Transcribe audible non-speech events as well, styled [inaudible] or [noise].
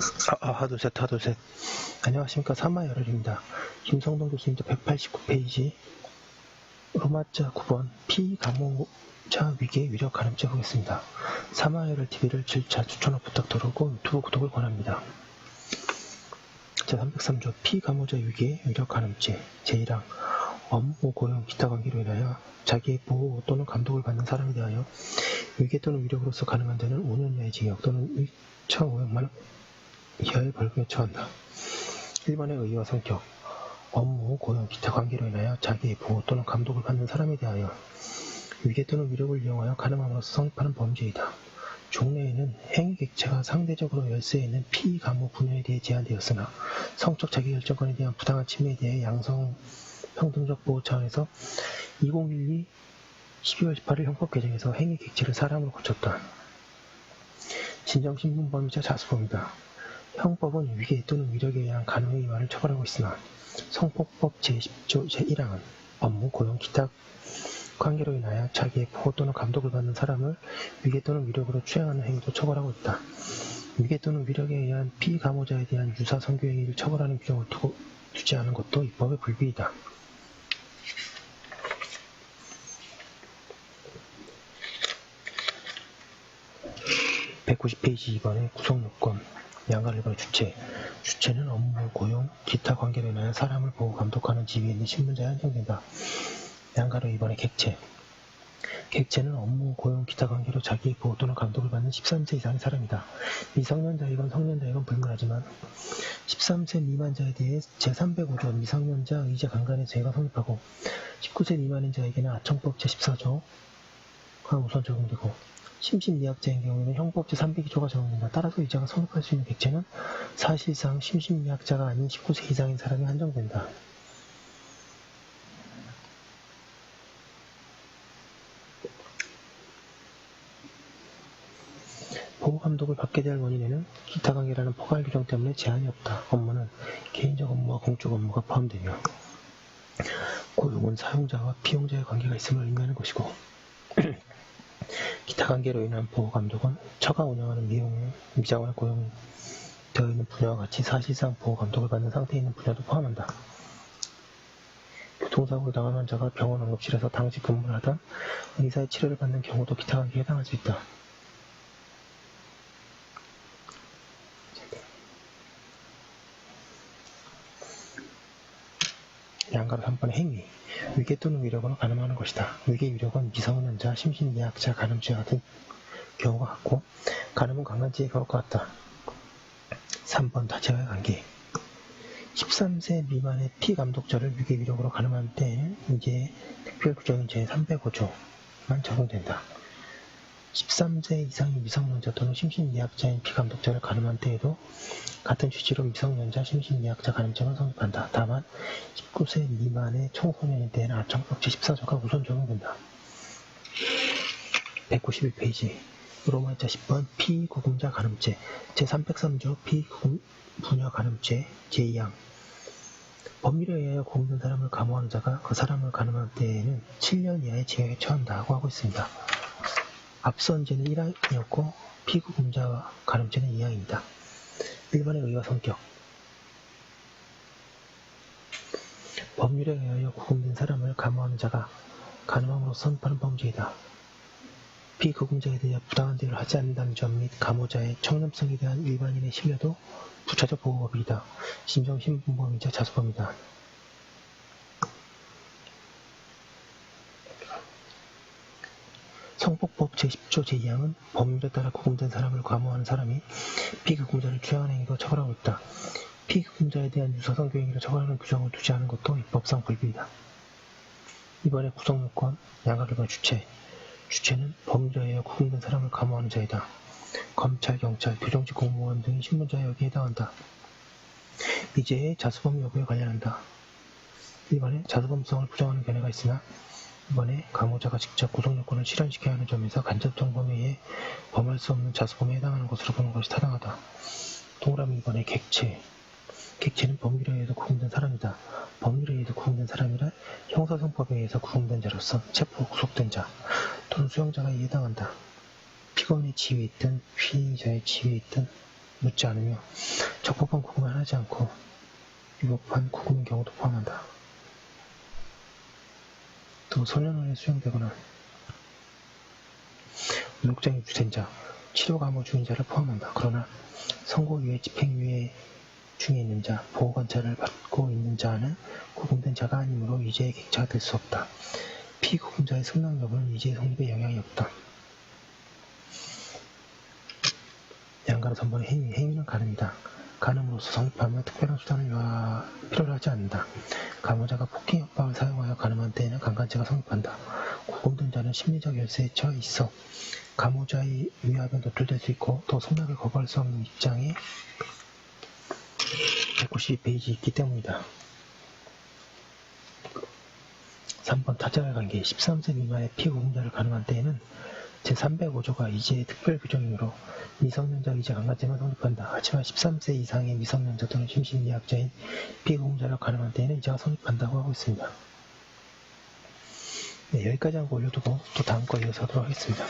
아, 아, 하도 셋, 하도 셋. 안녕하십니까. 사마열혈입니다. 김성동 교수님자 189페이지. 로마자 9번 피감호자 위기에 위력 가늠죄 보겠습니다. 사마열혈 TV를 7차 추천업 부탁드리고 유튜브 구독을 권합니다. 자, 303조 피감호자 위기에 위력 가늠죄 제1항 업무 고용 기타 관계로 인하여 자기의 보호 또는 감독을 받는 사람에 대하여 위계 또는 위력으로서 가능한 데는 5년 이하의 징역 또는 1,500만 원 이하의 벌금에 처한다. 1번의 의의와 성격, 업무, 고용, 기타 관계로 인하여 자기의 보호 또는 감독을 받는 사람에 대하여 위계 또는 위력을 이용하여 가능함으로써 성립하는 범죄이다. 종래에는 행위 객체가 상대적으로 열세에 있는 피감호 분야에 대해 제한되었으나 성적 자기결정권에 대한 부당한 침해에 대해 양성 평등적 보호 차원에서 2012 12월 18일 형법 개정에서 행위 객체를 사람으로 고쳤다. 진정신분범이자 자수범이다. 형법은 위계 또는 위력에 의한 가능의 위반을 처벌하고 있으나 성폭법 제10조 제1항은 업무, 고용, 기타 관계로 인하여 자기의 보호 또는 감독을 받는 사람을 위계 또는 위력으로 추행하는 행위도 처벌하고 있다. 위계 또는 위력에 의한 피감호자에 대한 유사 성교 행위를 처벌하는 규정을 두고, 두지 않은 것도 입법의 불비이다. 190페이지 2번의 구성요건, 양가일반의 주체. 주체는 업무, 고용, 기타 관계로 인하여 사람을 보호, 감독하는 지위에 있는 신문자에 한정된다. 양가로 2번의 객체. 객체는 업무, 고용, 기타 관계로 자기의 보호 또는 감독을 받는 13세 이상의 사람이다. 미성년자이건 성년자이건 불문하지만 13세 미만자에 대해 제305조 미성년자 의제 강간의 죄가 성립하고 19세 미만인 자에게는 아청법 제14조가 우선 적용되고 심신미약자인 경우에는 형법 제 302조가 적용된다. 따라서 의자가 성립할 수 있는 객체는 사실상 심신미약자가 아닌 19세 이상인 사람이 한정된다. 보호감독을 받게 될 원인에는 기타 관계라는 포괄 규정 때문에 제한이 없다. 업무는 개인적 업무와 공적 업무가 포함되며 고용은 사용자와 피용자의 관계가 있음을 의미하는 것이고 [clears throat] 기타 관계로 인한 보호 감독은 처가 운영하는 미용, 미장을 고용되어 있는 분야와 같이 사실상 보호 감독을 받는 상태에 있는 분야도 포함한다. 교통사고를 당한 환자가 병원 응급실에서 당직 근무를 하던 의사의 치료를 받는 경우도 기타 관계에 해당할 수 있다. 양가로 3번의 행위, 위계 또는 위력으로 가늠하는 것이다. 위계 위력은 미성년자, 심신미약자, 가늠죄 같은 경우가 같고 가늠은 강간죄의 경우가 같다. 3번 다체와의 관계 13세 미만의 피감독자를 위계 위력으로 가늠할 때에는 이제 특별 규정인 제305조만 적용된다. 13세 이상의 미성년자 또는 심신미약자인 피감독자를 가늠한 때에도 같은 취지로 미성년자, 심신미약자 가늠죄가 성립한다. 다만 19세 미만의 청소년에 대한 아청법 제 14조가 우선 적용된다. 191페이지 로마자 10번 피구금자 가늠죄 제303조 피구금 분야 가늠죄 제2항 법률에 의하여 구금된 사람을 감호하는 자가 그 사람을 가늠할 때에는 7년 이하의 징역에 처한다고 하고 있습니다. 앞선 죄는 1항이었고 피구금자와 가늠죄는 2항입니다. 1번의 의와 성격 법률에 의하여 구금된 사람을 감호하는 자가 가늠함으로 선포하는 범죄이다. 피구금자에 대해 부당한 대우를 하지 않는다는 점 및 감호자의 청렴성에 대한 일반인의 신뢰도 부차적 보호법이다. 심정신분범이자 자수범이다. 성폭법 제10조 제2항은 법률에 따라 구금된 사람을 감호하는 사람이 피구금자를 추행하는 행위로 처벌하고 있다. 피구금자에 대한 유사성 교행위로 처벌하는 규정을 두지 않은 것도 입법상 불비이다. 이번에 구성요건, 양가결과 주체. 주체는 의해 구금된 사람을 감호하는 자이다. 검찰, 경찰, 교정직 공무원 등이 신문자에 여기에 해당한다. 미제의 자수범 여부에 관련한다. 일반에 자수범성을 부정하는 견해가 있으나 이번에 감호자가 직접 구속요건을 실현시켜야 하는 점에서 의해 범할 수 없는 자수범에 해당하는 것으로 보는 것이 타당하다. 동그라미 2번의 객체. 객체는 법률에 의해서 구금된 사람이다. 법률에 의해서 구금된 사람이란 형사성법에 의해서 구금된 자로서 체포 구속된 자 또는 수용자가 해당한다. 피고인의 지위에 있든 피의자의 지위에 있든 묻지 않으며 적법한 구금을 하지 않고 위법한 구금인 경우도 포함한다. 또 소년원에 수용되거나 무력장 입주된 자, 치료 감호 중인 자를 포함한다. 그러나 선고유예, 집행유예 중에 있는 자, 보호관찰을 받고 있는 자는 구금된 자가 아니므로 유죄의 객체가 될 수 없다. 피구금자의 승낙 여부는 유죄 성립에 영향이 없다. 양가로 선번의 행위, 행위는 가늠이다. 가늠으로서 성립하며 특별한 수단을 필요로 하지 않는다. 가모자가 폭행 협박을 사용하여 가늠한 때에는 강간죄가 성립한다. 구금된 자는 심리적 열쇠에 처해 있어 가모자의 위압에 노출될 수 있고 또 성낙을 거부할 수 없는 입장에 192페이지 있기 때문이다. 3번 타자의 관계 13세 미만의 피고금자를 가늠한 때에는 제305조가 이제의 특별 규정이므로 미성년자 이제 강간죄만 성립한다. 하지만 13세 이상의 미성년자 또는 심신미약자인 피고금자를 가늠한 때에는 이제가 성립한다고 하고 있습니다. 네, 여기까지 하고 올려두고 또 다음 거 이어서 하도록 하겠습니다.